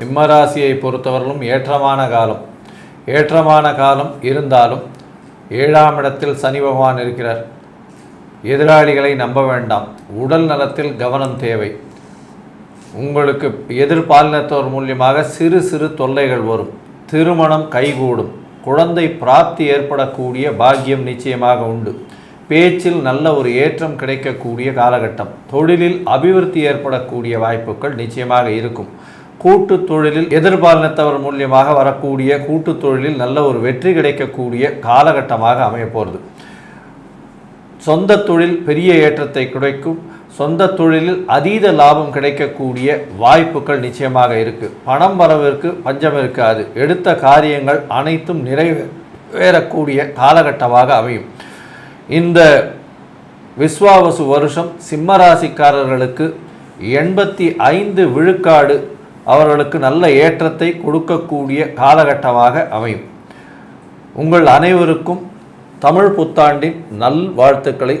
சிம்மராசியை பொறுத்தவரையிலும் ஏற்றமான காலம். ஏற்றமான காலம் இருந்தாலும் ஏழாம் இடத்தில் சனி பகவான் இருக்கிறார். எதிராளிகளை நம்ப வேண்டாம். உடல் நலத்தில் கவனம் தேவை. உங்களுக்கு எதிர்பாலினத்தோர் மூலியமாக சிறு சிறு தொல்லைகள் வரும். திருமணம் கைகூடும். குழந்தை பிராப்தி ஏற்படக்கூடிய பாக்கியம் நிச்சயமாக உண்டு. பேச்சில் நல்ல ஒரு ஏற்றம் கிடைக்கக்கூடிய காலகட்டம். தொழிலில் அபிவிருத்தி ஏற்படக்கூடிய வாய்ப்புகள் நிச்சயமாக இருக்கும். கூட்டு தொழிலில் எதிர்பாலினத்தவர் மூலியமாக வரக்கூடிய கூட்டு தொழிலில் நல்ல ஒரு வெற்றி கிடைக்கக்கூடிய காலகட்டமாக அமையப்போகிறது சொந்த தொழில் பெரிய ஏற்றத்தை கிடைக்கும் சொந்த தொழிலில் அதீத லாபம் கிடைக்கக்கூடிய வாய்ப்புகள் நிச்சயமாக இருக்கு. பணம் வரவிற்கு பஞ்சம் இருக்காது. எடுத்த காரியங்கள் அனைத்தும் நிறைவேறக்கூடிய காலகட்டமாக அமையும். இந்த விஸ்வாவசு வருஷம் சிம்மராசிக்காரர்களுக்கு எண்பத்தி ஐந்து விழுக்காடு அவர்களுக்கு நல்ல ஏற்றத்தை கொடுக்கக்கூடிய காலகட்டமாக அமையும். உங்கள் அனைவருக்கும் தமிழ் புத்தாண்டின் நல் வாழ்த்துக்களை